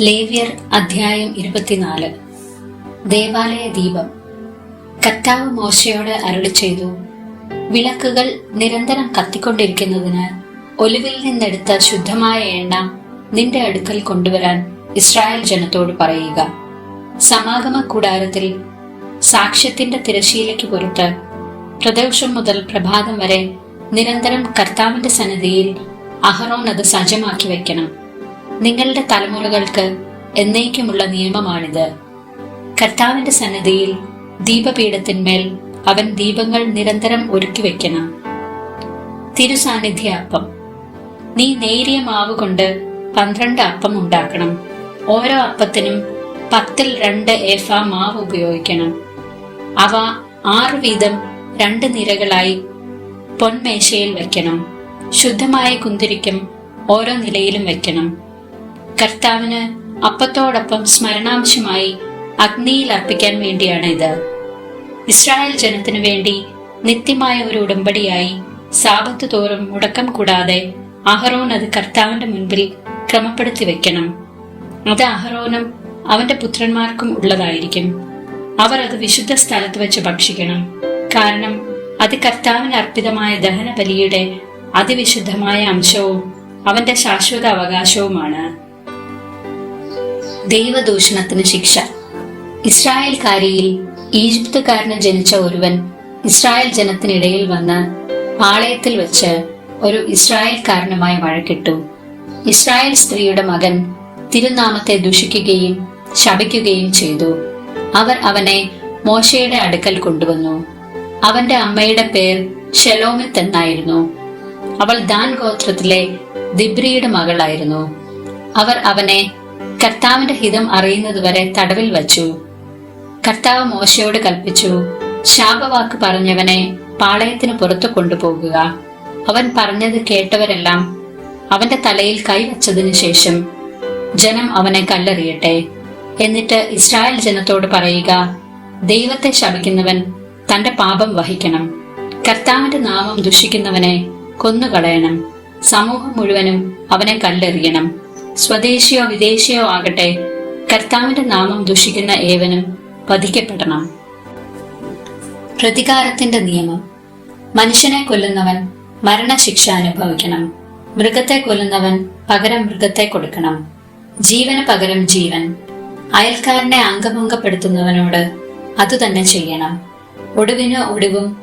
ലേവ്യർ അധ്യായം ഇരുപത്തിനാല്. ദേവാലയ ദീപം. കർത്താവ് മോശയോട് അരുളി ചെയ്തു വിളക്കുകൾ നിരന്തരം കത്തിക്കൊണ്ടിരിക്കുന്നതിന് ഒലിവിൽ നിന്നെടുത്ത ശുദ്ധമായ എണ്ണ നിന്റെ അടുക്കൽ കൊണ്ടുവരാൻ ഇസ്രായേൽ ജനത്തോട് പറയുക. സമാഗമ കൂടാരത്തിൽ സാക്ഷ്യത്തിന്റെ തിരശീലയ്ക്ക് പുറത്ത് പ്രദോഷം മുതൽ പ്രഭാതം വരെ നിരന്തരം കർത്താവിന്റെ സന്നിധിയിൽ അഹറോൻ അത് സജ്ജമാക്കി വെക്കണം നിങ്ങളുടെ തലമുറകൾക്ക് എന്നേക്കുമുള്ള നിയമമാണിത്. കർത്താവിന്റെ സന്നിധിയിൽ ദീപപീഠത്തിന്മേൽ അവൻ ദീപങ്ങൾ നിരന്തരം ഒരുക്കി വെക്കണം തിരുസാന്നിധ്യ അപ്പം നീ നേരിയ മാവ് കൊണ്ട് പന്ത്രണ്ട് അപ്പം ഉണ്ടാക്കണം. ഓരോ അപ്പത്തിനും പത്തിൽ രണ്ട് എഫ മാവ് ഉപയോഗിക്കണം. അവ ആറ് വീതം രണ്ട് നിരകളായി പൊന്മേശയിൽ വെക്കണം. ശുദ്ധമായ കുന്തിരിക്കും ഓരോ നിലയിലും വെക്കണം. കർത്താവിന് അപ്പത്തോടൊപ്പം സ്മരണാംശമായി അഗ്നിയിൽ അർപ്പിക്കാൻ വേണ്ടിയാണ് ഇത് ഇസ്രായേൽ ജനത്തിനു വേണ്ടി നിത്യമായ ഒരു ഉടമ്പടിയായി സാപത്ത് തോറും മുടക്കം കൂടാതെ അഹറോൻ അത് കർത്താവിന്റെ മുൻപിൽ ക്രമപ്പെടുത്തി വെക്കണം. അത് അഹറോനും അവന്റെ പുത്രന്മാർക്കും ഉള്ളതായിരിക്കും. അവർ അത് വിശുദ്ധ സ്ഥലത്ത് വെച്ച് ഭക്ഷിക്കണം. കാരണം അത് കർത്താവിന് അർപ്പിതമായ ദഹനബലിയുടെ അതിവിശുദ്ധമായ അംശവും അവന്റെ ശാശ്വത അവകാശവുമാണ്. ദൈവദൂഷണത്തിന് ശിക്ഷ. ഇസ്രായേൽക്കാരിയിൽ ഈജിപ്തുകാരന് ജനിച്ച ഒരുവൻ ഇസ്രായേൽ ജനത്തിനിടയിൽ വന്ന് പാളയത്തിൽ വെച്ച് ഒരു ഇസ്രായേൽക്കാരനുമായി വഴക്കിട്ടു. ഇസ്രായേൽ സ്ത്രീയുടെ മകൻ തിരുനാമത്തെ ദുഷിക്കുകയും ശപിക്കുകയും ചെയ്തു. അവർ അവനെ മോശയുടെ അടുക്കൽ കൊണ്ടുവന്നു. അവന്റെ അമ്മയുടെ പേർ ഷെലോമിത്ത് എന്നായിരുന്നു. അവൾ ദാൻ ഗോത്രത്തിലെ ദിബ്രിയുടെ മകളായിരുന്നു. അവർ അവനെ കർത്താവിന്റെ ഹിതം അറിയുന്നതുവരെ തടവിൽ വച്ചു. കർത്താവ് മോശയോട് കൽപ്പിച്ചു ശാപവാക്ക് പറഞ്ഞവനെ പാളയത്തിന് പുറത്തു കൊണ്ടുപോകുക. അവൻ പറഞ്ഞത് കേട്ടവരെല്ലാം അവന്റെ തലയിൽ കൈവച്ചതിനു ശേഷം ജനം അവനെ കല്ലെറിയട്ടെ. എന്നിട്ട് ഇസ്രായേൽ ജനത്തോട് പറയുക ദൈവത്തെ ശപിക്കുന്നവൻ തന്റെ പാപം വഹിക്കണം. കർത്താവിന്റെ നാമം ദുഷിക്കുന്നവനെ കൊന്നുകളയണം. സമൂഹം മുഴുവനും അവനെ കല്ലെറിയണം. സ്വദേശിയോ വിദേശിയോ ആകട്ടെ കർത്താവിന്റെ നാമം ദുഷിക്കുന്ന ഏവനും വധിക്കപ്പെടണം. പ്രതികാരത്തിന്റെ നിയമം. മനുഷ്യനെ കൊല്ലുന്നവൻ മരണശിക്ഷ അനുഭവിക്കണം. മൃഗത്തെ കൊല്ലുന്നവൻ പകരം മൃഗത്തെ കൊടുക്കണം. ജീവന് പകരം ജീവൻ. അയൽക്കാരനെ അംഗഭംഗപ്പെടുത്തുന്നവനോട് അതുതന്നെ ചെയ്യണം. ഒടുവിന് ഒടുവും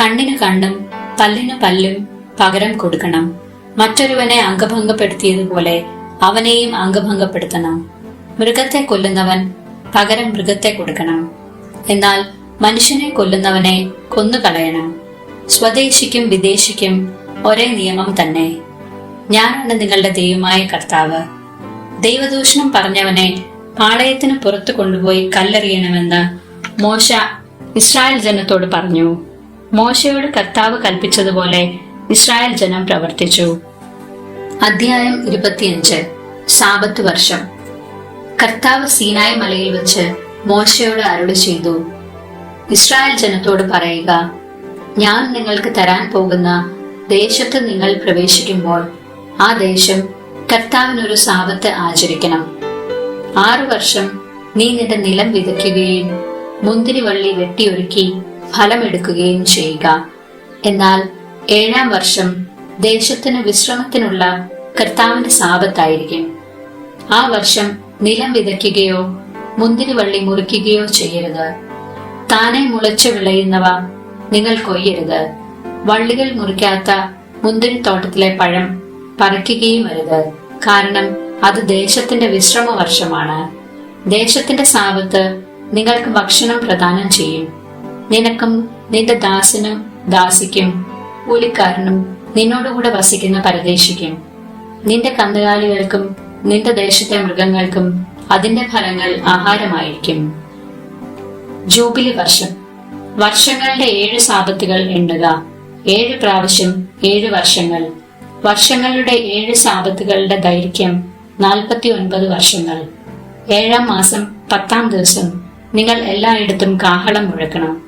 കണ്ണിന് കണ്ണും പല്ലിന് പല്ലും പകരം കൊടുക്കണം. മറ്റൊരുവനെ അംഗഭംഗപ്പെടുത്തിയതുപോലെ അവനെയും അംഗഭംഗപ്പെടുത്തണം. മൃഗത്തെ കൊല്ലുന്നവൻ പകരം മൃഗത്തെ കൊടുക്കണം. എന്നാൽ മനുഷ്യനെ കൊല്ലുന്നവനെ കൊന്നുകളയണം. സ്വദേശിക്കും വിദേശിക്കും ഒരേ നിയമം തന്നെ. ഞാനാണ് നിങ്ങളുടെ ദൈവമായ കർത്താവ്. ദൈവദൂഷണം പറഞ്ഞവനെ പാളയത്തിന് പുറത്തു കൊണ്ടുപോയി കല്ലെറിയണമെന്ന് മോശ ഇസ്രായേൽ ജനത്തോട് പറഞ്ഞു. മോശയോട് കർത്താവ് കൽപ്പിച്ചതുപോലെ ഇസ്രായേൽ ജനം പ്രവർത്തിച്ചു. അധ്യായം ഇരുപത്തിയഞ്ച്. സാപത്ത് വർഷം. കർത്താവ് സീനായ് മലയിൽ വെച്ച് മോശയോട് അരുളി ചെയ്തു. ഇസ്രായേൽ ജനത്തോട് പറയുക ഞാൻ നിങ്ങൾക്ക് തരാൻ പോകുന്ന ദേശത്ത് നിങ്ങൾ പ്രവേശിക്കുമ്പോൾ ആ ദേശം കർത്താവിനൊരു സാപത്ത് ആചരിക്കണം. ആറു വർഷം നീ നിന്റെ നിലം വിതയ്ക്കുകയും മുന്തിരിവള്ളി വെട്ടിയൊരുക്കി ഫലമെടുക്കുകയും ചെയ്യുക. എന്നാൽ ഏഴാം വർഷം ദേശത്തിന് വിശ്രമത്തിനുള്ള കർത്താവിന്റെ സാപത്തായിരിക്കും. ആ വർഷം നിലം വിതയ്ക്കുകയോ മുന്തിരിവള്ളി മുറിക്കുകയോ ചെയ്യരുത്. താനെ മുളച്ചു വിളയുന്നവ നിങ്ങൾ കൊയ്യരുത്. വള്ളികൾ മുറിക്കാത്ത മുന്തിരിത്തോട്ടത്തിലെ പഴം പറിക്കുകയും അരുത്. കാരണം അത് ദേശത്തിന്റെ വിശ്രമ വർഷമാണ് ദേശത്തിന്റെ സാപത്ത് നിങ്ങൾക്ക് ഭക്ഷണം പ്രദാനം ചെയ്യും. നിനക്കും നിന്റെ ദാസനും ദാസിക്കും കൂലിക്കാരനും നിന്നോടുകൂടെ വസിക്കുന്ന പരദേശിക്കും നിന്റെ കന്നുകാലികൾക്കും നിന്റെ ദേശത്തെ മൃഗങ്ങൾക്കും അതിന്റെ ഫലങ്ങൾ ആഹാരമായിരിക്കും. ജൂബിലി വർഷം. വർഷങ്ങളുടെ ഏഴ് സാപത്തുകൾ എണ്ണുക. ഏഴ് പ്രാവശ്യം ഏഴ് വർഷങ്ങൾ. വർഷങ്ങളുടെ ഏഴ് സാപത്തുകളുടെ ദൈർഘ്യം നാൽപ്പത്തി ഒൻപത് വർഷങ്ങൾ. ഏഴാം മാസം പത്താം ദിവസം. നിങ്ങൾ എല്ലായിടത്തും കാഹളം മുഴക്കണം.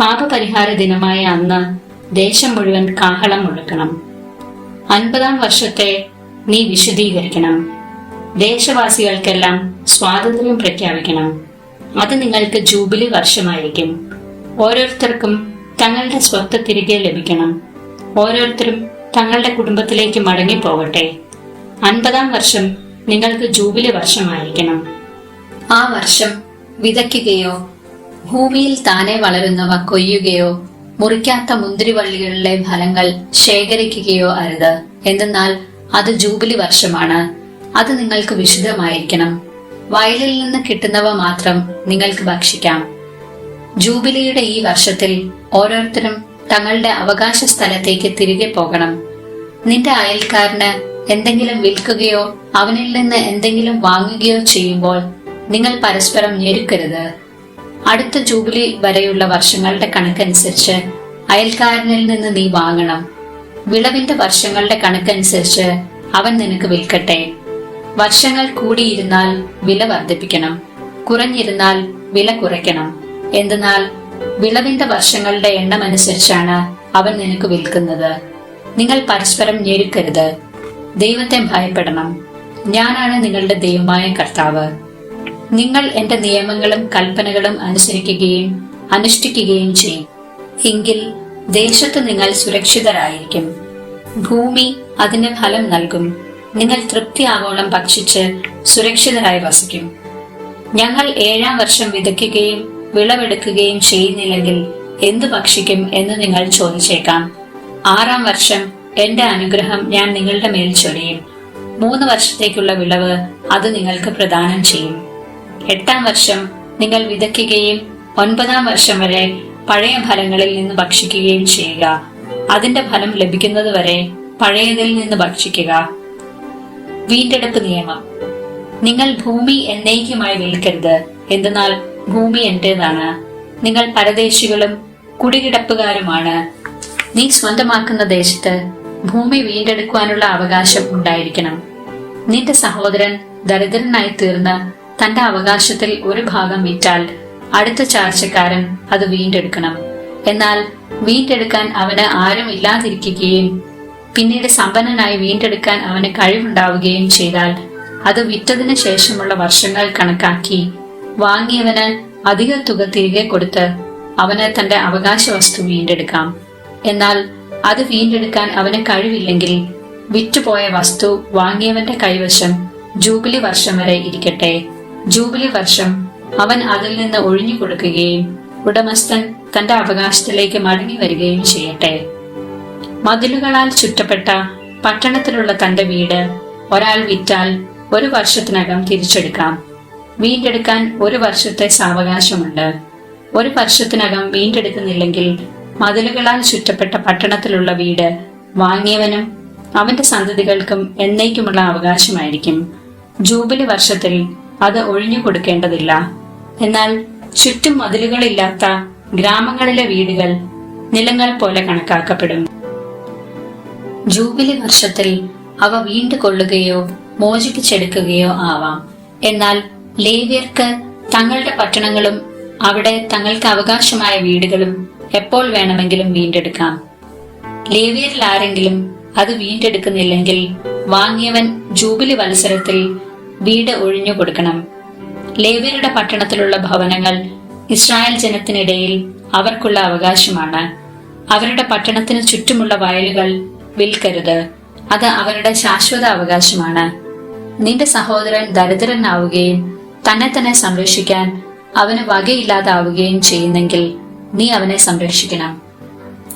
പാപപരിഹാര ദിനമായ അന്ന് ദേശം മുഴുവൻ കാഹളം മുഴക്കണം. അൻപതാം വർഷത്തെ നീ വിശദീകരിക്കണം. ദേശവാസികൾക്കെല്ലാം സ്വാതന്ത്ര്യം പ്രഖ്യാപിക്കണം. അത് നിങ്ങൾക്ക് ജൂബിലി വർഷമായിരിക്കും. ഓരോരുത്തർക്കും തങ്ങളുടെ സ്വത്ത് തിരികെ ലഭിക്കണം. ഓരോരുത്തരും തങ്ങളുടെ കുടുംബത്തിലേക്ക് മടങ്ങിപ്പോകട്ടെ. അൻപതാം വർഷം നിങ്ങൾക്ക് ജൂബിലി വർഷമായിരിക്കണം. ആ വർഷം വിതയ്ക്കുകയോ ഭൂമിയിൽ താനെ വളരുന്നവ കൊയ്യുകയോ മുറിക്കാത്ത മുന്തിരിവള്ളികളിലെ ഫലങ്ങൾ ശേഖരിക്കുകയോ അരുത്. എന്തെന്നാൽ അത് ജൂബിലി വർഷമാണ്. അത് നിങ്ങൾക്ക് വിശുദ്ധമായിരിക്കണം. വയലിൽ നിന്ന് കിട്ടുന്നവ മാത്രം നിങ്ങൾക്ക് ഭക്ഷിക്കാം. ജൂബിലിയുടെ ഈ വർഷത്തിൽ ഓരോരുത്തരും തങ്ങളുടെ അവകാശ സ്ഥലത്തേക്ക് തിരികെ പോകണം. നിന്റെ അയൽക്കാരന് എന്തെങ്കിലും വിൽക്കുകയോ അവനിൽ നിന്ന് എന്തെങ്കിലും വാങ്ങുകയോ ചെയ്യുമ്പോൾ നിങ്ങൾ പരസ്പരം ഞെരുക്കരുത്. അടുത്ത ജൂബിലി വരെയുള്ള വർഷങ്ങളുടെ കണക്കനുസരിച്ച് അയൽക്കാരനിൽ നിന്ന് നീ വാങ്ങണം. വിളവിന്റെ വർഷങ്ങളുടെ കണക്കനുസരിച്ച് അവൻ നിനക്ക് വിൽക്കട്ടെ. വർഷങ്ങൾ കൂടിയിരുന്നാൽ വില വർദ്ധിപ്പിക്കണം. കുറഞ്ഞിരുന്നാൽ വില കുറയ്ക്കണം. എന്തെന്നാൽ വിളവിന്റെ വർഷങ്ങളുടെ എണ്ണം അനുസരിച്ചാണ് അവൻ നിനക്ക് വിൽക്കുന്നത്. നിങ്ങൾ പരസ്പരം ഞെരുക്കരുത്. ദൈവത്തെ ഭയപ്പെടണം. ഞാനാണ് നിങ്ങളുടെ ദൈവമായ കർത്താവ്. നിങ്ങൾ എന്റെ നിയമങ്ങളും കൽപ്പനകളും അനുസരിക്കുകയും അനുഷ്ഠിക്കുകയും ചെയ്യും. എങ്കിൽ ദേശത്ത് നിങ്ങൾ സുരക്ഷിതരായിരിക്കും. ഭൂമി അതിന് ഫലം നൽകും. നിങ്ങൾ തൃപ്തിയാവോളം ഭക്ഷിച്ച് സുരക്ഷിതരായി വസിക്കും. ഞങ്ങൾ ഏഴാം വർഷം വിതയ്ക്കുകയും വിളവെടുക്കുകയും ചെയ്യുന്നില്ലെങ്കിൽ എന്തു ഭക്ഷിക്കും എന്ന് നിങ്ങൾ ചോദിച്ചേക്കാം. ആറാം വർഷം എന്റെ അനുഗ്രഹം ഞാൻ നിങ്ങളുടെ മേൽ ചൊരിയും. മൂന്ന് വർഷത്തേക്കുള്ള വിളവ് അത് നിങ്ങൾക്ക് പ്രദാനം ചെയ്യും. എട്ടാം വർഷം നിങ്ങൾ വിതയ്ക്കുകയും ഒൻപതാം വർഷം വരെ പഴയ ഫലങ്ങളിൽ നിന്ന് ഭക്ഷിക്കുകയും ചെയ്യുക. അതിന്റെ ഫലം ലഭിക്കുന്നത് വരെ പഴയതിൽ നിന്ന് ഭക്ഷിക്കുക. വീണ്ടെടുപ്പ് നിയമം. നിങ്ങൾ ഭൂമി എന്നേക്കുമായി വിൽക്കരുത്. എന്തെന്നാൽ ഭൂമി എന്റേതാണ്. നിങ്ങൾ പരദേശികളും കുടികിടപ്പുകാരുമാണ്. നീ സ്വന്തമാക്കുന്ന ദേശത്ത് ഭൂമി വീണ്ടെടുക്കുവാനുള്ള അവകാശം ഉണ്ടായിരിക്കണം. നിന്റെ സഹോദരൻ ദരിദ്രനായി തീർന്ന് തന്റെ അവകാശത്തിൽ ഒരു ഭാഗം വിറ്റാൽ അടുത്ത ചാർച്ചക്കാരൻ അത് വീണ്ടെടുക്കണം. എന്നാൽ വീണ്ടെടുക്കാൻ അവന് ആരും ഇല്ലാതിരിക്കുകയും പിന്നീട് സമ്പന്നനായി വീണ്ടെടുക്കാൻ അവന് കഴിവുണ്ടാവുകയും ചെയ്താൽ അത് വിറ്റതിന് ശേഷമുള്ള വർഷങ്ങൾ കണക്കാക്കി വാങ്ങിയവന് അധിക തുക തിരികെ കൊടുത്ത് അവന് തന്റെ അവകാശ വസ്തു വീണ്ടെടുക്കാം. എന്നാൽ അത് വീണ്ടെടുക്കാൻ അവന് കഴിവില്ലെങ്കിൽ വിറ്റുപോയ വസ്തു വാങ്ങിയവന്റെ കൈവശം ജൂബിലി വർഷം വരെ ഇരിക്കട്ടെ. ജൂബിലി വർഷം അവൻ അതിൽ നിന്ന് ഒഴിഞ്ഞു കൊടുക്കുകയും ഉടമസ്ഥൻ തന്റെ അവകാശത്തിലേക്ക് മടങ്ങി വരികയും ചെയ്യട്ടെ. മതിലുകളാൽ ചുറ്റപ്പെട്ട പട്ടണത്തിലുള്ള തന്റെ വീട് ഒരാൾ വിറ്റാൽ ഒരു വർഷത്തിനകം തിരിച്ചെടുക്കാം. വീണ്ടെടുക്കാൻ ഒരു വർഷത്തെ സാവകാശമുണ്ട്. ഒരു വർഷത്തിനകം വീണ്ടെടുക്കുന്നില്ലെങ്കിൽ മതിലുകളാൽ ചുറ്റപ്പെട്ട പട്ടണത്തിലുള്ള വീട് വാങ്ങിയവനും അവന്റെ സന്തതികൾക്കും എന്നേക്കുമുള്ള അവകാശമായിരിക്കും. ജൂബിലി വർഷത്തിൽ അത് ഒഴിഞ്ഞു കൊടുക്കേണ്ടതില്ല. എന്നാൽ ചുറ്റും മതിലുകളില്ലാത്ത ഗ്രാമങ്ങളിലെ വീടുകൾ നിലങ്ങൾ പോലെ കണക്കാക്കപ്പെടും. ജൂബിലി വർഷത്തിൽ അവ വീണ്ടുകൊള്ളുകയോ മോചിപ്പിച്ചെടുക്കുകയോ ആവാം. എന്നാൽ ലേവ്യർക്ക് തങ്ങളുടെ പട്ടണങ്ങളും അവിടെ തങ്ങൾക്ക് അവകാശമായ വീടുകളും എപ്പോൾ വേണമെങ്കിലും വീണ്ടെടുക്കാം. ലേവ്യരിൽ ആരെങ്കിലും അത് വീണ്ടെടുക്കുന്നില്ലെങ്കിൽ വാങ്ങിയവൻ ജൂബിലി വത്സരത്തിൽ വീട് ഒഴിഞ്ഞു കൊടുക്കണം. ലേവ്യരുടെ പട്ടണത്തിലുള്ള ഭവനങ്ങൾ ഇസ്രായേൽ ജനത്തിനിടയിൽ അവർക്കുള്ള അവകാശമാണ്. അവരുടെ പട്ടണത്തിന് ചുറ്റുമുള്ള വയലുകൾ വിൽക്കരുത്. അത് അവരുടെ ശാശ്വത അവകാശമാണ്. നിന്റെ സഹോദരൻ ദരിദ്രനാവുകയും തന്നെ തന്നെ സംരക്ഷിക്കാൻ അവന് വകയില്ലാതാവുകയും ചെയ്യുന്നെങ്കിൽ നീ അവനെ സംരക്ഷിക്കണം.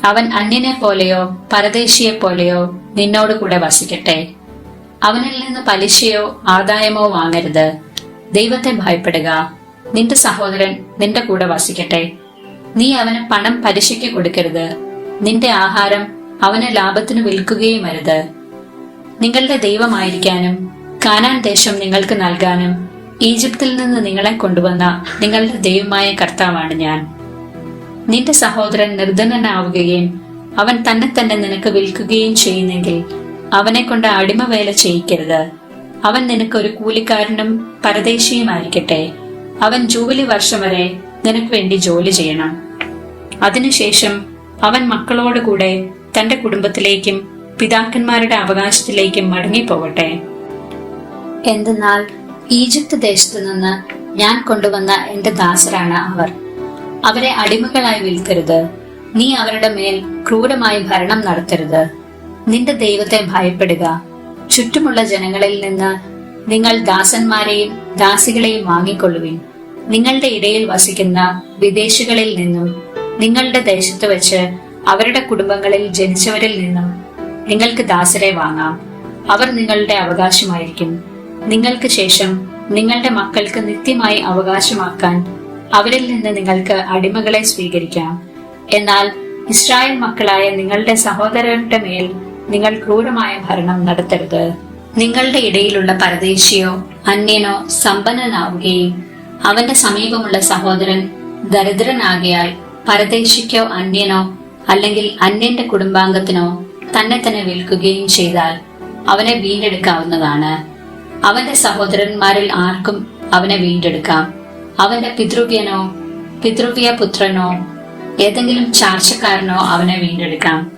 അവൻ അന്യനെ പോലെയോ പരദേശിയെ പോലെയോ നിന്നോട് കൂടെ വസിക്കട്ടെ. അവനിൽ നിന്ന് പലിശയോ ആദായമോ വാങ്ങരുത്. ദൈവത്തെ ഭയപ്പെടുക. നിന്റെ സഹോദരൻ നിന്റെ കൂടെ വസിക്കട്ടെ. നീ അവന് പണം പലിശയ്ക്ക് കൊടുക്കരുത്. നിന്റെ ആഹാരം അവന് ലാഭത്തിന് വിൽക്കുകയും അരുത്. നിങ്ങളുടെ ദൈവമായിരിക്കാനും കാനാൻ ദേശം നിങ്ങൾക്ക് നൽകാനും ഈജിപ്തിൽ നിന്ന് നിങ്ങളെ കൊണ്ടുവന്ന നിങ്ങളുടെ ദൈവമായ കർത്താവാണ് ഞാൻ. നിന്റെ സഹോദരൻ നിർധനനാവുകയും അവൻ തന്നെ തന്നെ നിനക്ക് വിൽക്കുകയും ചെയ്യുന്നെങ്കിൽ അവനെ കൊണ്ട് അടിമവേല ചെയ്യിക്കരുത്. അവൻ നിനക്ക് ഒരു കൂലിക്കാരനും പരദേശിയുമായിരിക്കട്ടെ. അവൻ ജൂബിലി വർഷം വരെ നിനക്ക് വേണ്ടി ജോലി ചെയ്യണം. അതിനുശേഷം അവൻ മക്കളോടുകൂടെ തന്റെ കുടുംബത്തിലേക്കും പിതാക്കന്മാരുടെ അവകാശത്തിലേക്കും മടങ്ങിപ്പോകട്ടെ. എന്തെന്നാൽ ഈജിപ്ത് ദേശത്തു നിന്ന് ഞാൻ കൊണ്ടുവന്ന എന്റെ ദാസരാണ് അവർ. അവരെ അടിമകളായി വിൽക്കരുത്. നീ അവരുടെ മേൽ ക്രൂരമായി ഭരണം നടത്തരുത്. നിന്റെ ദൈവത്തെ ഭയപ്പെടുക. ചുറ്റുമുള്ള ജനങ്ങളിൽ നിന്ന് നിങ്ങൾ ദാസന്മാരെയും ദാസികളെയും വാങ്ങിക്കൊള്ളുവിൻ. നിങ്ങളുടെ ഇടയിൽ വസിക്കുന്ന വിദേശികളിൽ നിന്നും നിങ്ങളുടെ ദേശത്ത് വെച്ച് അവരുടെ കുടുംബങ്ങളിൽ ജനിച്ചവരിൽ നിന്നും നിങ്ങൾക്ക് ദാസരെ വാങ്ങാം. അവർ നിങ്ങളുടെ അവകാശമായിരിക്കും. നിങ്ങൾക്ക് ശേഷം നിങ്ങളുടെ മക്കൾക്ക് നിത്യമായി അവകാശമാക്കാൻ അവരിൽ നിന്ന് നിങ്ങൾക്ക് അടിമകളെ സ്വീകരിക്കാം. എന്നാൽ ഇസ്രായേൽ മക്കളായ നിങ്ങളുടെ സഹോദരന്റെ മേൽ നിങ്ങൾ ക്രൂരമായ ഭരണം നടത്തരുത്. നിങ്ങളുടെ ഇടയിലുള്ള പരദേശിയോ അന്യനോ സമ്പന്നനാവുകയും അവന്റെ സമീപമുള്ള സഹോദരൻ ദരിദ്രനാകിയാൽ പരദേശിക്കോ അന്യനോ അല്ലെങ്കിൽ അന്യന്റെ കുടുംബാംഗത്തിനോ തന്നെ തന്നെ വിൽക്കുകയും ചെയ്താൽ അവനെ വീണ്ടെടുക്കാവുന്നതാണ്. അവന്റെ സഹോദരന്മാരിൽ ആർക്കും അവനെ വീണ്ടെടുക്കാം. അവന്റെ പിതൃവ്യനോ പിതൃവ്യ പുത്രനോ ഏതെങ്കിലും ചാർച്ചക്കാരനോ അവനെ വീണ്ടെടുക്കാം.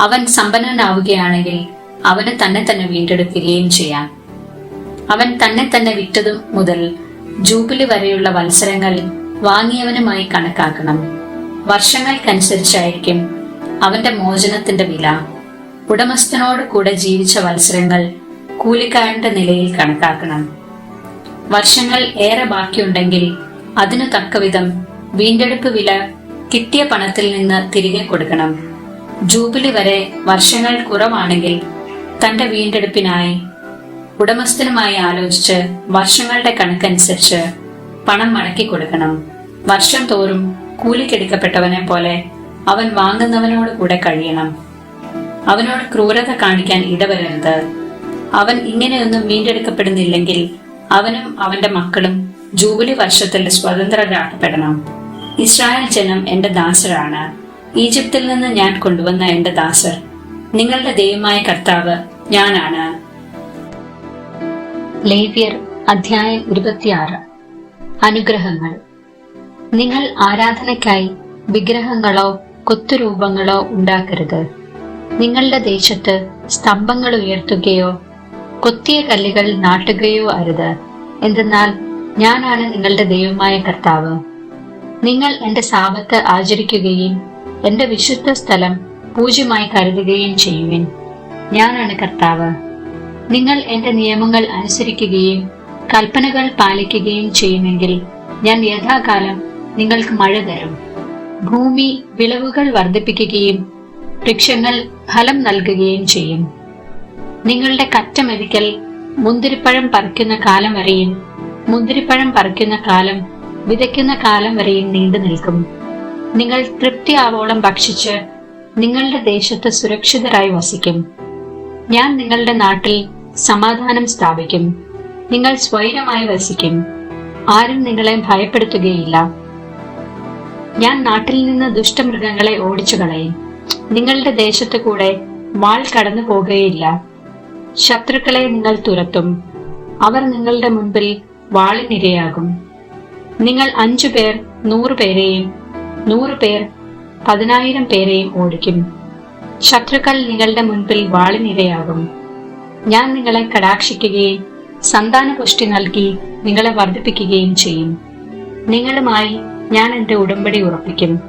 അവൻ സമ്പന്നനാവുകയാണെങ്കിൽ അവന് തന്നെ തന്നെ വീണ്ടെടുക്കുകയും ചെയ്യാം. അവൻ തന്നെ തന്നെ വിറ്റതു മുതൽ ജൂബിലി വരെയുള്ള മത്സരങ്ങൾ വാങ്ങിയവനുമായി കണക്കാക്കണം. വർഷങ്ങൾക്കനുസരിച്ചായിരിക്കും അവന്റെ മോചനത്തിന്റെ വില. ഉടമസ്ഥനോട് കൂടെ ജീവിച്ച മത്സരങ്ങൾ കൂലിക്കാരന്റെ നിലയിൽ കണക്കാക്കണം. വർഷങ്ങൾ ഏറെ ബാക്കിയുണ്ടെങ്കിൽ അതിനു തക്കവിധം വീണ്ടെടുപ്പ് വില കിട്ടിയ പണത്തിൽ നിന്ന് തിരികെ കൊടുക്കണം. ജൂബിലി വരെ വർഷങ്ങൾ കുറവാണെങ്കിൽ തന്റെ വീണ്ടെടുപ്പിനായി ഉടമസ്ഥനുമായി ആലോചിച്ച് വർഷങ്ങളുടെ കണക്കനുസരിച്ച് പണം മടക്കി കൊടുക്കണം. വർഷം തോറും കൂലിക്കെടുക്കപ്പെട്ടവനെ പോലെ അവൻ വാങ്ങുന്നവനോട് കൂടെ കഴിയണം. അവനോട് ക്രൂരത കാണിക്കാൻ ഇടവരരുത്. അവൻ ഇങ്ങനെയൊന്നും വീണ്ടെടുക്കപ്പെടുന്നില്ലെങ്കിൽ അവനും അവന്റെ മക്കളും ജൂബിലി വർഷത്തിൽ സ്വതന്ത്രരാക്കപ്പെടണം. ഇസ്രായേൽ ജനം എന്റെ ദാസരാണ്. ഈജിപ്തിൽ നിന്ന് ഞാൻ കൊണ്ടുവന്ന എന്റെ ദാസർ. നിങ്ങളുടെ ദൈവമായ കർത്താവ് ഞാനാണ്. ലേവ്യർ അധ്യായം ഇരുപത്തിയാറ്. അനുഗ്രഹങ്ങൾ. നിങ്ങൾ ആരാധനയ്ക്കായി വിഗ്രഹങ്ങളോ കൊത്തുരൂപങ്ങളോ ഉണ്ടാക്കരുത്. നിങ്ങളുടെ ദേശത്ത് സ്തംഭങ്ങൾ ഉയർത്തുകയോ കൊത്തിയ കല്ലുകൾ നാട്ടുകയോ അരുത്. എന്തെന്നാൽ ഞാനാണ് നിങ്ങളുടെ ദൈവമായ കർത്താവ്. നിങ്ങൾ എന്റെ സാപത്ത് ആചരിക്കുകയും എന്റെ വിശുദ്ധ സ്ഥലം പൂജ്യമായി കരുതുകയും ചെയ്യുവിൻ. ഞാനാണ് കർത്താവ്. നിങ്ങൾ എന്റെ നിയമങ്ങൾ അനുസരിക്കുകയും കൽപ്പനകൾ പാലിക്കുകയും ചെയ്യുമെങ്കിൽ ഞാൻ യഥാകാലം നിങ്ങൾക്ക് മഴ തരും. ഭൂമി വിളവുകൾ വർദ്ധിപ്പിക്കുകയും വൃക്ഷങ്ങൾ ഫലം നൽകുകയും ചെയ്യും. നിങ്ങളുടെ കറ്റ മെതിക്കൽ മുന്തിരിപ്പഴം പറിക്കുന്ന കാലം വരെയും മുന്തിരിപ്പഴം പറിക്കുന്ന കാലം വിതയ്ക്കുന്ന കാലം വരെയും നീണ്ടു നിൽക്കും നിങ്ങൾ തൃപ്തിയാവോളം ഭക്ഷിച്ച് നിങ്ങളുടെ ദേശത്ത് സുരക്ഷിതരായി വസിക്കും. ഞാൻ നിങ്ങളുടെ നാട്ടിൽ സമാധാനം സ്ഥാപിക്കും. നിങ്ങൾ സ്വൈരമായി വസിക്കും. ആരും നിങ്ങളെ ഭയപ്പെടുത്തുകയില്ല. ഞാൻ നാട്ടിൽ നിന്ന് ദുഷ്ടമൃഗങ്ങളെ ഓടിച്ചു കളയും നിങ്ങളുടെ ദേശത്തു കൂടെ വാൾ കടന്നു പോകുകയില്ല. ശത്രുക്കളെ നിങ്ങൾ തുരത്തും. അവർ നിങ്ങളുടെ മുൻപിൽ വാളിനിരയാകും. നിങ്ങൾ അഞ്ചു പേർ നൂറു പേരെയും നൂറു പേർ പതിനായിരം പേരെയും ഓടിക്കും. ശത്രുക്കൾ നിങ്ങളുടെ മുൻപിൽ വാളിനിരയാകും. ഞാൻ നിങ്ങളെ കടാക്ഷിക്കുകയും സന്താനപുഷ്ടി നൽകി നിങ്ങളെ വർദ്ധിപ്പിക്കുകയും ചെയ്യും. നിങ്ങളുമായി ഞാൻ എന്റെ ഉടമ്പടി ഉറപ്പിക്കും.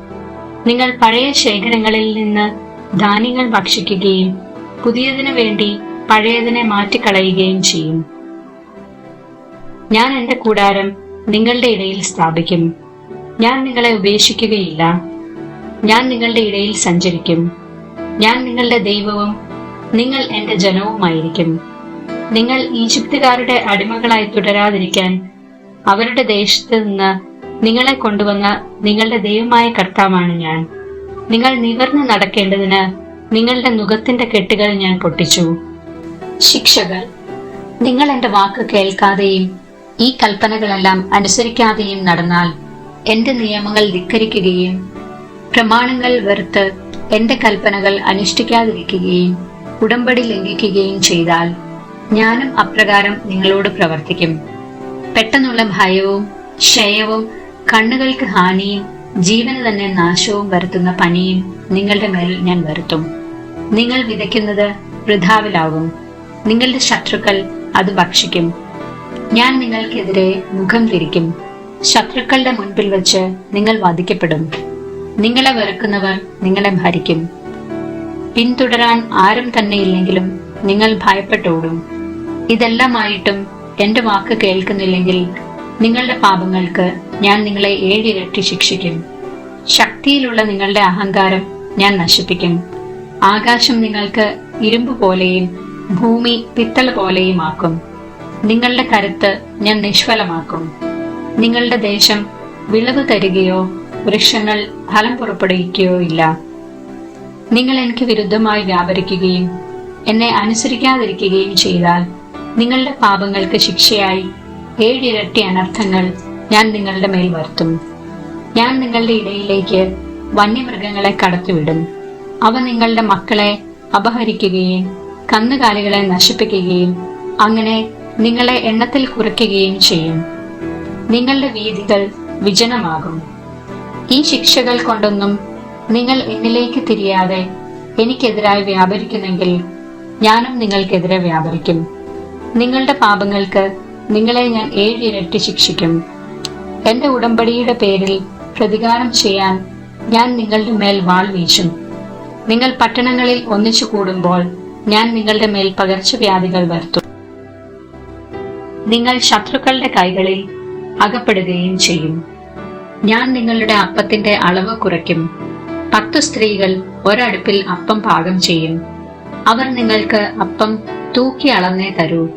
നിങ്ങൾ പഴയ ശേഖരങ്ങളിൽ നിന്ന് ധാന്യങ്ങൾ ഭക്ഷിക്കുകയും പുതിയതിനു വേണ്ടി പഴയതിനെ മാറ്റിക്കളയുകയും ചെയ്യും. ഞാൻ എന്റെ കൂടാരം നിങ്ങളുടെ ഇടയിൽ സ്ഥാപിക്കും. ഞാൻ നിങ്ങളെ ഉപേക്ഷിക്കുകയില്ല. ഞാൻ നിങ്ങളുടെ ഇടയിൽ സഞ്ചരിക്കും. ഞാൻ നിങ്ങളുടെ ദൈവവും നിങ്ങൾ എന്റെ ജനവുമായിരിക്കും. നിങ്ങൾ ഈജിപ്തുകാരുടെ അടിമകളായി തുടരാതിരിക്കാൻ അവരുടെ ദേശത്ത് നിന്ന് നിങ്ങളെ കൊണ്ടുവന്ന നിങ്ങളുടെ ദൈവമായ കർത്താവാണ് ഞാൻ. നിങ്ങൾ നിവർന്നു നടക്കേണ്ടതിന് നിങ്ങളുടെ മുഖത്തിന്റെ കെട്ടുകൾ ഞാൻ പൊട്ടിച്ചു. ശിക്ഷകൾ. നിങ്ങൾ എന്റെ വാക്ക് കേൾക്കാതെയും ഈ കൽപ്പനകളെല്ലാം അനുസരിക്കാതെയും നടന്നാൽ എന്റെ നിയമങ്ങൾ ധിക്കരിക്കുകയും പ്രമാണങ്ങൾ വെറുത്ത് എന്റെ കൽപ്പനകൾ അനുഷ്ഠിക്കാതിരിക്കുകയും ഉടമ്പടി ലംഘിക്കുകയും ചെയ്താൽ ഞാനും അപ്രകാരം നിങ്ങളോട് പ്രവർത്തിക്കും. പെട്ടെന്നുള്ള ഭയവും ക്ഷയവും കണ്ണുകൾക്ക് ഹാനിയും ജീവന് തന്നെ നാശവും വരുത്തുന്ന പനിയും നിങ്ങളുടെ മേൽ ഞാൻ വരുത്തും. നിങ്ങൾ വിതയ്ക്കുന്നത് വൃഥാവിലാകും. നിങ്ങളുടെ ശത്രുക്കൾ അത് ഭക്ഷിക്കും. ഞാൻ നിങ്ങൾക്കെതിരെ മുഖം തിരിക്കും. ശത്രുക്കളുടെ മുൻപിൽ വെച്ച് നിങ്ങൾ വധിക്കപ്പെടും. നിങ്ങളെ വെറുക്കുന്നവർ നിങ്ങളെ ഭരിക്കും. പിന്തുടരാൻ ആരും തന്നെ ഇല്ലെങ്കിലും നിങ്ങൾ ഭയപ്പെട്ടോടും. ഇതെല്ലാമായിട്ടും എന്റെ വാക്ക് കേൾക്കുന്നില്ലെങ്കിൽ നിങ്ങളുടെ പാപങ്ങൾക്ക് ഞാൻ നിങ്ങളെ ഏഴിരട്ടി ശിക്ഷിക്കും. ശക്തിയിലുള്ള നിങ്ങളുടെ അഹങ്കാരം ഞാൻ നശിപ്പിക്കും. ആകാശം നിങ്ങൾക്ക് ഇരുമ്പ് പോലെയും ഭൂമി പിത്തള പോലെയുമാക്കും. നിങ്ങളുടെ കരുത്ത് ഞാൻ നിഷ്ഫലമാക്കും. നിങ്ങളുടെ ദേശം വിളവ് തരികയോ വൃക്ഷങ്ങൾ ഫലം പുറപ്പെടുവിക്കുകയോ ഇല്ല. നിങ്ങൾ എനിക്ക് വിരുദ്ധമായി വ്യാപരിക്കുകയും എന്നെ അനുസരിക്കാതിരിക്കുകയും ചെയ്താൽ നിങ്ങളുടെ പാപങ്ങൾക്ക് ശിക്ഷയായി ഏഴിരട്ടി അനർത്ഥങ്ങൾ ഞാൻ നിങ്ങളുടെ മേൽ വരുത്തും. ഞാൻ നിങ്ങളുടെ ഇടയിലേക്ക് വന്യമൃഗങ്ങളെ കടത്തിവിടും. അവ നിങ്ങളുടെ മക്കളെ അപഹരിക്കുകയും കന്നുകാലികളെ നശിപ്പിക്കുകയും അങ്ങനെ നിങ്ങളെ എണ്ണത്തിൽ കുറയ്ക്കുകയും ചെയ്യും. നിങ്ങളുടെ വീതികൾ വിജനമാകും. ഈ ശിക്ഷകൾ കൊണ്ടൊന്നും നിങ്ങൾ എന്നിലേക്ക് തിരിയാതെ എനിക്കെതിരായി വ്യാപരിക്കുന്നെങ്കിൽ ഞാനും നിങ്ങൾക്കെതിരെ വ്യാപരിക്കും. നിങ്ങളുടെ പാപങ്ങൾക്ക് നിങ്ങളെ ഞാൻ ഏഴിരട്ടി ശിക്ഷിക്കും. എന്റെ ഉടമ്പടിയുടെ പേരിൽ പ്രതികാരം ചെയ്യാൻ ഞാൻ നിങ്ങളുടെ മേൽ വാൾ വീശും. നിങ്ങൾ പട്ടണങ്ങളിൽ ഒന്നിച്ചു കൂടുമ്പോൾ ഞാൻ നിങ്ങളുടെ മേൽ പകർച്ചവ്യാധികൾ വരുത്തും. നിങ്ങൾ ശത്രുക്കളുടെ കൈകളിൽ അകപ്പെടുകയും ചെയ്യും. ഞാൻ നിങ്ങളുടെ അപ്പത്തിന്റെ അളവ് കുറയ്ക്കും. പത്തു സ്ത്രീകൾ ഒരടുപ്പിൽ അപ്പം പാകം ചെയ്യും. അവർ നിങ്ങൾക്ക് അപ്പം തൂക്കി അളന്നേ തരൂ.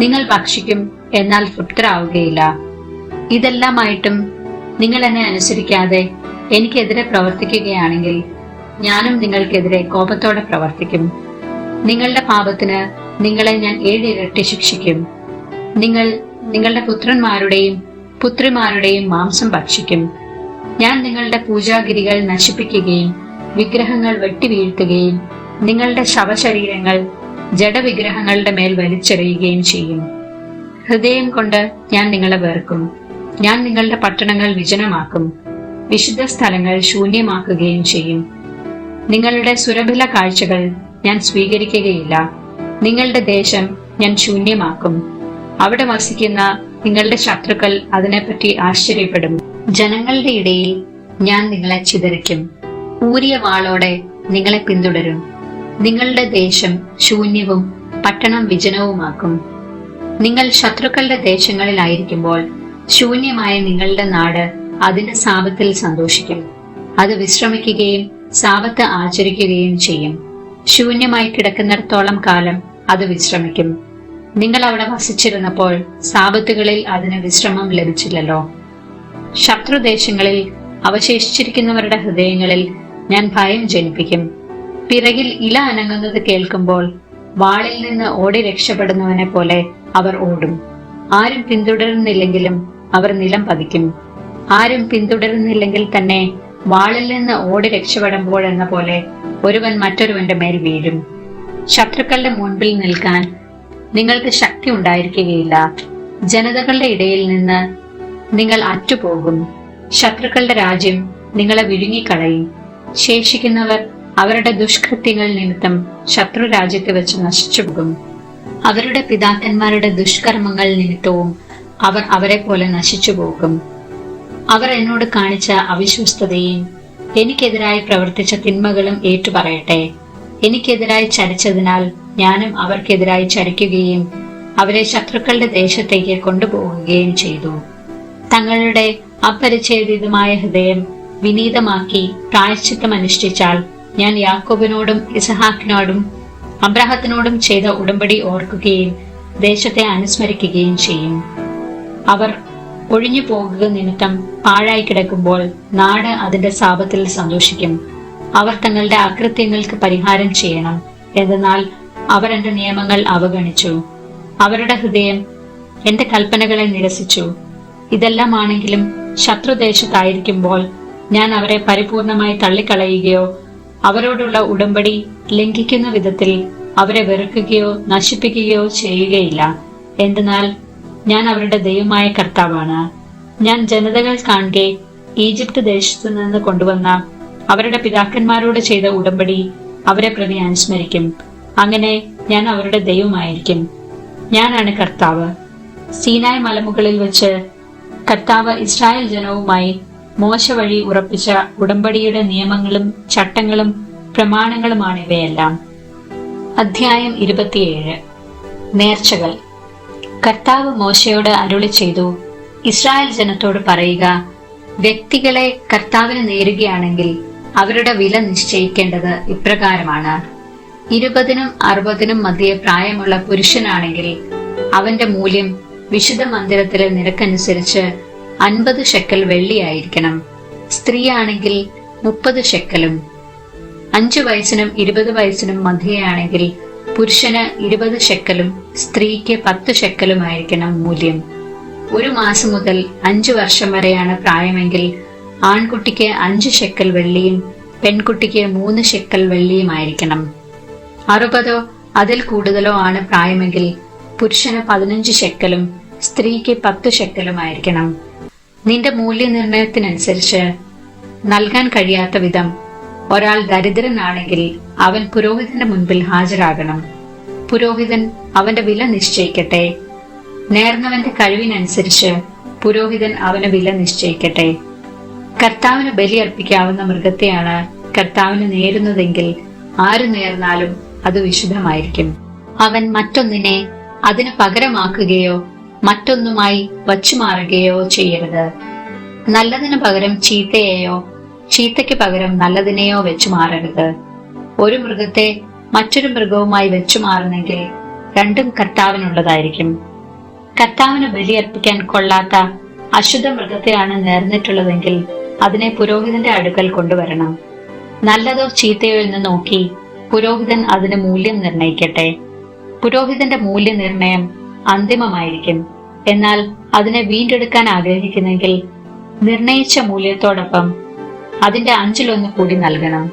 നിങ്ങൾ ഭക്ഷിക്കും എന്നാൽ തൃപ്തരാവുകയില്ല. ഇതെല്ലാമായിട്ടും നിങ്ങൾ എന്നെ അനുസരിക്കാതെ എനിക്കെതിരെ പ്രവർത്തിക്കുകയാണെങ്കിൽ ഞാനും നിങ്ങൾക്കെതിരെ കോപത്തോടെ പ്രവർത്തിക്കും. നിങ്ങളുടെ പാപത്തിന് നിങ്ങളെ ഞാൻ ഏഴിരട്ടി ശിക്ഷിക്കും. നിങ്ങൾ നിങ്ങളുടെ പുത്രന്മാരുടെയും പുത്രിമാരുടെയും മാംസം ഭക്ഷിക്കും. ഞാൻ നിങ്ങളുടെ പൂജാഗിരികൾ നശിപ്പിക്കുകയും വിഗ്രഹങ്ങൾ വെട്ടിവീഴ്ത്തുകയും നിങ്ങളുടെ ശവശരീരങ്ങൾ ജഡവിഗ്രഹങ്ങളുടെ മേൽ വലിച്ചെറിയുകയും ചെയ്യും. ഹൃദയം കൊണ്ട് ഞാൻ നിങ്ങളെ വേർക്കും ഞാൻ നിങ്ങളുടെ പട്ടണങ്ങൾ വിജനമാക്കും. വിശുദ്ധ സ്ഥലങ്ങൾ ശൂന്യമാക്കുകയും ചെയ്യും. നിങ്ങളുടെ സുരഭില കാഴ്ചകൾ ഞാൻ സ്വീകരിക്കുകയില്ല. നിങ്ങളുടെ ദേശം ഞാൻ ശൂന്യമാക്കും. അവിടെ വസിക്കുന്ന നിങ്ങളുടെ ശത്രുക്കൾ അതിനെപ്പറ്റി ആശ്ചര്യപ്പെടും. ജനങ്ങളുടെ ഇടയിൽ ഞാൻ നിങ്ങളെ ചിതറിക്കും. ഊരിയ വാളോടെ നിങ്ങളെ പിന്തുടരും. നിങ്ങളുടെ ദേശം ശൂന്യവും പട്ടണം വിജനവുമാക്കും. നിങ്ങൾ ശത്രുക്കളുടെ ദേശങ്ങളിലായിരിക്കുമ്പോൾ ശൂന്യമായ നിങ്ങളുടെ നാട് അതിന്റെ സാപത്തിൽ സന്തോഷിക്കും. അത് വിശ്രമിക്കുകയും സാപത്ത് ആചരിക്കുകയും ചെയ്യും. ശൂന്യമായി കിടക്കുന്നിടത്തോളം കാലം അത് വിശ്രമിക്കും. നിങ്ങൾ അവിടെ വസിച്ചിരുന്നപ്പോൾ സാപത്തുകളിൽ അതിന് വിശ്രമം ലഭിച്ചില്ലല്ലോ. ശത്രുദേശങ്ങളിൽ അവശേഷിച്ചിരിക്കുന്നവരുടെ ഹൃദയങ്ങളിൽ ഞാൻ ഭയം ജനിപ്പിക്കും. പിറകിൽ ഇല അനങ്ങുന്നത് കേൾക്കുമ്പോൾ വാളിൽ നിന്ന് ഓടി രക്ഷപ്പെടുന്നവനെ പോലെ അവർ ഓടും. ആരും പിന്തുടരുന്നില്ലെങ്കിലും അവർ നിലം പതിക്കും. ആരും പിന്തുടരുന്നില്ലെങ്കിൽ തന്നെ വാളിൽ നിന്ന് ഓടി രക്ഷപ്പെടുമ്പോഴെന്ന പോലെ ഒരുവൻ മറ്റൊരുവന്റെ മേൽ വീഴും. ശത്രുക്കളുടെ മുൻപിൽ നിൽക്കാൻ നിങ്ങൾക്ക് ശക്തി ഉണ്ടായിരിക്കുകയില്ല. ജനതകളുടെ ഇടയിൽ നിന്ന് നിങ്ങൾ അറ്റുപോകും. ശത്രുക്കളുടെ രാജ്യം നിങ്ങളെ വിഴുങ്ങിക്കളയും. ശേഷിക്കുന്നവർ അവരുടെ ദുഷ്കൃത്യങ്ങൾ നിമിത്തം ശത്രു രാജ്യത്ത് വെച്ച് നശിച്ചുപോകും അവരുടെ പിതാക്കന്മാരുടെ ദുഷ്കർമ്മങ്ങൾ നിമിത്തവും അവർ അവരെ പോലെ നശിച്ചു പോകും. അവർ എന്നോട് കാണിച്ച അവിശ്വസ്തതയും എനിക്കെതിരായി പ്രവർത്തിച്ച തിന്മകളും ഏറ്റുപറയട്ടെ. എനിക്കെതിരായി ചരിച്ചതിനാൽ ഞാനും അവർക്കെതിരായി ചരിക്കുകയും അവരെ ശത്രുക്കളുടെ ദേശത്തേക്ക് കൊണ്ടുപോകുകയും ചെയ്തു. തങ്ങളുടെ അപരിച്ഛേദിതമായ ഹൃദയം വിനീതമാക്കി പ്രായശ്ചിത്തം അനുഷ്ഠിച്ചാൽ ഞാൻ യാക്കോബിനോടും ഇസഹാക്കിനോടും അബ്രാഹത്തിനോടും ചെയ്ത ഉടമ്പടി ഓർക്കുകയും ദേശത്തെ അനുസ്മരിക്കുകയും ചെയ്യും. അവർ ഒഴിഞ്ഞു പോകുക നിമിത്തം പാഴായി കിടക്കുമ്പോൾ നാട് അതിന്റെ സാപത്തിൽ സന്തോഷിക്കും. അവർ തങ്ങളുടെ അകൃത്യങ്ങൾക്ക് പരിഹാരം ചെയ്യണം. എന്തെന്നാൽ അവർ എന്റെ നിയമങ്ങൾ അവഗണിച്ചു. അവരുടെ ഹൃദയം എന്റെ കൽപ്പനകളെ നിരസിച്ചു. ഇതെല്ലാം ആണെങ്കിലും ശത്രുദേശത്തായിരിക്കുമ്പോൾ ഞാൻ അവരെ പരിപൂർണമായി തള്ളിക്കളയുകയോ അവരോടുള്ള ഉടമ്പടി ലംഘിക്കുന്ന വിധത്തിൽ അവരെ വെറുക്കുകയോ നശിപ്പിക്കുകയോ ചെയ്യുകയില്ല. എന്തെന്നാൽ ഞാൻ അവരുടെ ദൈവമായ കർത്താവാണ്. ഞാൻ ജനതകൾ കാണെ ഈജിപ്ത് ദേശത്തു നിന്ന് കൊണ്ടുവന്ന അവരുടെ പിതാക്കന്മാരോട് ചെയ്ത ഉടമ്പടി അവരെ പ്രതി അനുസ്മരിക്കും. അങ്ങനെ ഞാൻ അവരുടെ ദൈവമായിരിക്കും. ഞാനാണ് കർത്താവ്. സീനായ് മലമുകളിൽ വെച്ച് കർത്താവ് ഇസ്രായേൽ ജനവുമായി മോശ വഴി ഉറപ്പിച്ച ഉടമ്പടിയുടെ നിയമങ്ങളും ചട്ടങ്ങളും പ്രമാണങ്ങളുമാണ് ഇവയെല്ലാം. അധ്യായം ഇരുപത്തിയേഴ്. നേർച്ചകൾ. കർത്താവ് മോശയോട് അരുളി ചെയ്തു ഇസ്രായേൽ ജനത്തോട് പറയുക വ്യക്തികളെ കർത്താവിന് നേരുകയാണെങ്കിൽ അവരുടെ വില നിശ്ചയിക്കേണ്ടത് ഇപ്രകാരമാണ്. ഇരുപതിനും അറുപതിനും മധ്യേ പ്രായമുള്ള പുരുഷനാണെങ്കിൽ അവന്റെ മൂല്യം വിശുദ്ധ മന്ദിരത്തിലെ നിരക്കനുസരിച്ച് അൻപത് ഷെക്കൽ വെള്ളിയായിരിക്കണം. സ്ത്രീയാണെങ്കിൽ മുപ്പത് ഷെക്കലും. അഞ്ചു വയസ്സിനും ഇരുപത് വയസ്സിനും മധ്യയാണെങ്കിൽ പുരുഷന് ഇരുപത് ഷെക്കലും സ്ത്രീക്ക് പത്ത് ഷെക്കലുമായിരിക്കണം മൂല്യം. ഒരു മാസം മുതൽ അഞ്ചു വർഷം വരെയാണ് പ്രായമെങ്കിൽ ആൺകുട്ടിക്ക് അഞ്ച് ഷെക്കൽ വെള്ളിയും പെൺകുട്ടിക്ക് മൂന്ന് ഷെക്കൽ വെള്ളിയുമായിരിക്കണം. അറുപതോ അതിൽ കൂടുതലോ ആണ് പ്രായമെങ്കിൽ പുരുഷന് പതിനഞ്ച് ശെക്കലും സ്ത്രീക്ക് പത്ത് ശെക്കലുമായിരിക്കണം. നിന്റെ മൂല്യനിർണയത്തിനനുസരിച്ച് നൽകാൻ കഴിയാത്ത വിധം ഒരാൾ ദരിദ്രനാണെങ്കിൽ അവൻ പുരോഹിതന്റെ മുൻപിൽ ഹാജരാകണം. പുരോഹിതൻ അവന്റെ വില നിശ്ചയിക്കട്ടെ. നേർന്നവന്റെ കഴിവിനനുസരിച്ച് പുരോഹിതൻ അവന് വില നിശ്ചയിക്കട്ടെ. കർത്താവിന് ബലിയർപ്പിക്കാവുന്ന മൃഗത്തെയാണ് കർത്താവിന് നേരുന്നതെങ്കിൽ ആര് നേർന്നാലും അത് വിശുദ്ധമായിരിക്കും. അവൻ മറ്റൊന്നിനെ അതിന് പകരമാക്കുകയോ മറ്റൊന്നുമായി വച്ചുമാറുകയോ ചെയ്യരുത്. നല്ലതിന് പകരം ചീത്തയെയോ ചീത്തയ്ക്ക് പകരം നല്ലതിനെയോ വെച്ചു മാറരുത് ഒരു മൃഗത്തെ മറ്റൊരു മൃഗവുമായി വെച്ചു മാറുന്നെങ്കിൽ രണ്ടും കർത്താവിനുള്ളതായിരിക്കും. കർത്താവിന് ബലിയർപ്പിക്കാൻ കൊള്ളാത്ത അശുദ്ധ മൃഗത്തെയാണ് നേർന്നിട്ടുള്ളതെങ്കിൽ അതിനെ പുരോഹിതന്റെ അടുക്കൽ കൊണ്ടുവരണം. നല്ലതോ ചീത്തയോ എന്ന് നോക്കി പുരോഹിതൻ അതിന് മൂല്യം നിർണയിക്കട്ടെ. പുരോഹിതന്റെ മൂല്യനിർണയം അന്തിമമായിരിക്കും. എന്നാൽ അതിനെ വീണ്ടെടുക്കാൻ ആഗ്രഹിക്കുന്നെങ്കിൽ നിർണയിച്ച മൂല്യത്തോടൊപ്പം അതിന്റെ അഞ്ചിലൊന്ന് കൂടി നൽകണം.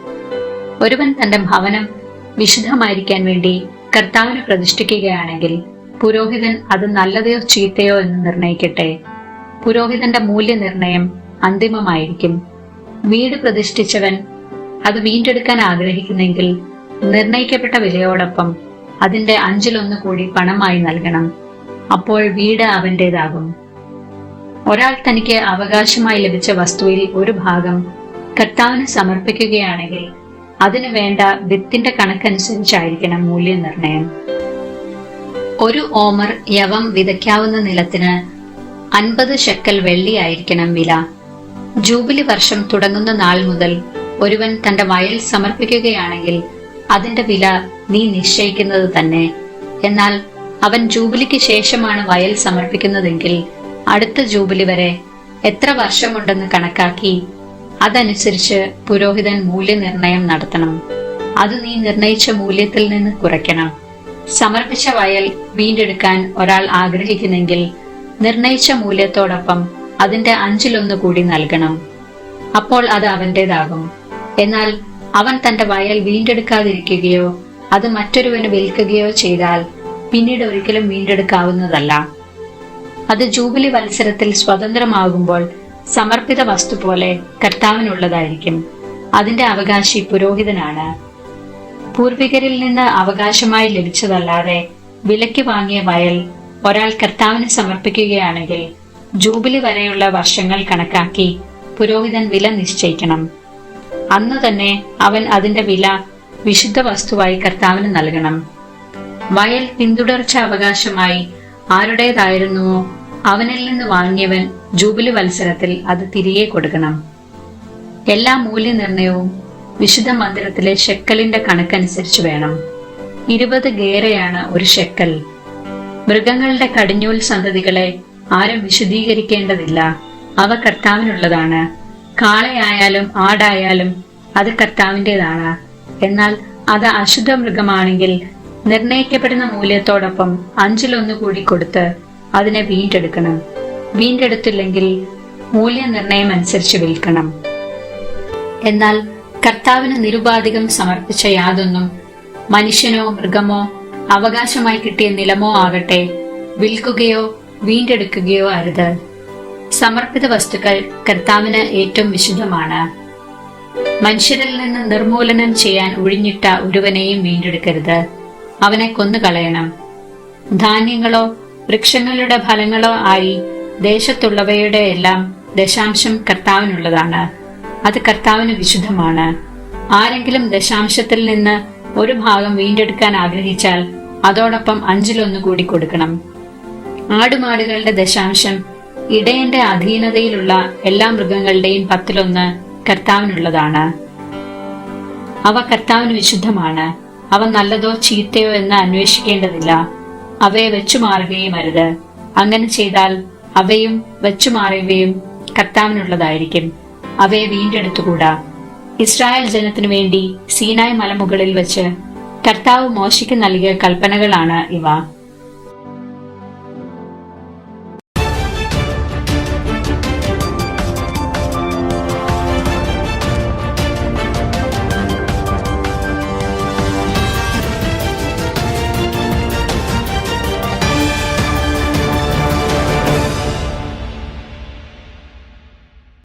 ഒരുവൻ തന്റെ ഭവനം വിശുദ്ധമായിരിക്കാൻ വേണ്ടി കർത്താവിനെ പ്രതിഷ്ഠിക്കുകയാണെങ്കിൽ പുരോഹിതൻ അത് നല്ലതയോ ചീത്തയോ എന്ന് നിർണയിക്കട്ടെ. പുരോഹിതന്റെ മൂല്യനിർണയം അന്തിമമായിരിക്കും. വീട് പ്രതിഷ്ഠിച്ചവൻ അത് വീണ്ടെടുക്കാൻ ആഗ്രഹിക്കുന്നെങ്കിൽ നിർണയിക്കപ്പെട്ട വിലയോടൊപ്പം അതിന്റെ അഞ്ചിലൊന്ന് കൂടി പണമായി നൽകണം. അപ്പോൾ വീട് അവന്റേതാകും. ഒരാൾ തനിക്ക് അവകാശമായി ലഭിച്ച വസ്തുവിൽ ഒരു ഭാഗം കർത്താവിന് സമർപ്പിക്കുകയാണെങ്കിൽ അതിനു വേണ്ട വിത്തിന്റെ കണക്കനുസരിച്ചായിരിക്കണം മൂല്യനിർണയം ഒരു ഓമർ യവം വിതയ്ക്കാവുന്ന നിലത്തിന് അൻപത് ശക്കൽ വെള്ളിയായിരിക്കണം വില. ജൂബിലി വർഷം തുടങ്ങുന്ന നാൾ മുതൽ ഒരുവൻ തന്റെ വയൽ സമർപ്പിക്കുകയാണെങ്കിൽ അതിന്റെ വില നീ നിശ്ചയിക്കുന്നത് തന്നെ. എന്നാൽ അവൻ ജൂബിലിക്ക് ശേഷമാണ് വയൽ സമർപ്പിക്കുന്നതെങ്കിൽ അടുത്ത ജൂബിലി വരെ എത്ര വർഷമുണ്ടെന്ന് കണക്കാക്കി അതനുസരിച്ച് പുരോഹിതൻ മൂല്യനിർണയം നടത്തണം. അത് നീ നിർണയിച്ച മൂല്യത്തിൽ നിന്ന് കുറയ്ക്കണം. സമർപ്പിച്ച വയൽ വീണ്ടെടുക്കാൻ ഒരാൾ ആഗ്രഹിക്കുന്നെങ്കിൽ നിർണയിച്ച മൂല്യത്തോടൊപ്പം അതിന്റെ അഞ്ചിലൊന്ന് കൂടി നൽകണം. അപ്പോൾ അത് അവന്റേതാകും. എന്നാൽ അവൻ തന്റെ വയൽ വീണ്ടെടുക്കാതിരിക്കുകയോ അത് മറ്റൊരുവന് വിൽക്കുകയോ ചെയ്താൽ പിന്നീട് ഒരിക്കലും വീണ്ടെടുക്കാവുന്നതല്ല. അത് ജൂബിലി മത്സരത്തിൽ സ്വതന്ത്രമാകുമ്പോൾ സമർപ്പിത വസ്തു പോലെ കർത്താവിനുള്ളതായിരിക്കും. അതിന്റെ അവകാശി പുരോഹിതനാണ്. പൂർവികരിൽ നിന്ന് അവകാശമായി ലഭിച്ചതല്ലാതെ വിലയ്ക്ക് വാങ്ങിയ വയൽ ഒരാൾ കർത്താവിന് സമർപ്പിക്കുകയാണെങ്കിൽ ജൂബിലി വരെയുള്ള വർഷങ്ങൾ കണക്കാക്കി പുരോഹിതൻ വില നിശ്ചയിക്കണം. അന്ന് തന്നെ അവൻ അതിന്റെ വില വിശുദ്ധ വസ്തുവായി കർത്താവിന് നൽകണം. വയൽ പിന്തുടർച്ച അവകാശമായി ആരുടേതായിരുന്നുവോ അവനിൽ നിന്ന് വാങ്ങിയവൻ ജൂബിലി മത്സരത്തിൽ അത് തിരികെ കൊടുക്കണം. എല്ലാ മൂല്യനിർണയവും വിശുദ്ധ മന്ദിരത്തിലെ ഷെക്കലിന്റെ കണക്കനുസരിച്ച് വേണം. ഇരുപത് ഗേരയാണ് ഒരു ഷെക്കൽ. മൃഗങ്ങളുടെ കടിഞ്ഞൂൽ സന്തതികളെ ആരും വിശദീകരിക്കേണ്ടതില്ല അവ കർത്താവിനുള്ളതാണ്. കാളയായാലും ആടായാലും അത് കർത്താവിന്റെതാണ് എന്നാൽ അത് അശുദ്ധ മൃഗമാണെങ്കിൽ നിർണയിക്കപ്പെടുന്ന മൂല്യത്തോടൊപ്പം അഞ്ചിലൊന്ന് കൂടി കൊടുത്ത് അതിനെ വീണ്ടെടുക്കണം. വീണ്ടെടുത്തില്ലെങ്കിൽ മൂല്യനിർണയം അനുസരിച്ച് വിൽക്കണം. എന്നാൽ കർത്താവിന് നിരുപാധികം സമർപ്പിച്ച യാതൊന്നും മനുഷ്യനോ മൃഗമോ അവകാശമായി കിട്ടിയ നിലമോ ആകട്ടെ വിൽക്കുകയോ വീണ്ടെടുക്കുകയോ അരുത്. സമർപ്പിത വസ്തുക്കൾ കർത്താവിന് ഏറ്റവും വിശുദ്ധമാണ്. മനുഷ്യരിൽ നിന്ന് നിർമൂലനം ചെയ്യാൻ ഒഴിഞ്ഞിട്ട ഒരുവനെയും വീണ്ടെടുക്കരുത്. അവനെ കൊന്നുകളയണം. ധാന്യങ്ങളോ വൃക്ഷങ്ങളുടെ ഫലങ്ങളോ ആയി ദേശത്തുള്ളവയുടെ എല്ലാം ദശാംശം കർത്താവിനുള്ളതാണ്. അത് കർത്താവിന് വിശുദ്ധമാണ്. ആരെങ്കിലും ദശാംശത്തിൽ നിന്ന് ഒരു ഭാഗം വീണ്ടെടുക്കാൻ ആഗ്രഹിച്ചാൽ അതോടൊപ്പം അഞ്ചിലൊന്നു കൂടി കൊടുക്കണം. ആടുമാടുകളുടെ ദശാംശം ഇടയന്റെ അധീനതയിലുള്ള എല്ലാ മൃഗങ്ങളുടെയും പത്തിലൊന്ന് കർത്താവിനുള്ളതാണ്. അവ കർത്താവിന് വിശുദ്ധമാണ്. അവ നല്ലതോ ചീത്തയോ എന്ന് അന്വേഷിക്കേണ്ടതില്ല. അവയെ വെച്ചു മാറുകയും അരുത്. അങ്ങനെ ചെയ്താൽ അവയും വെച്ചു മാറുകയും കർത്താവിനുള്ളതായിരിക്കും. അവയെ വീണ്ടെടുത്തുകൂടാ. ഇസ്രായേൽ ജനത്തിനു വേണ്ടി സീനായ് മലമുകളിൽ വെച്ച് കർത്താവ് മോശയ്ക്ക് നൽകിയ കൽപ്പനകളാണ് ഇവ.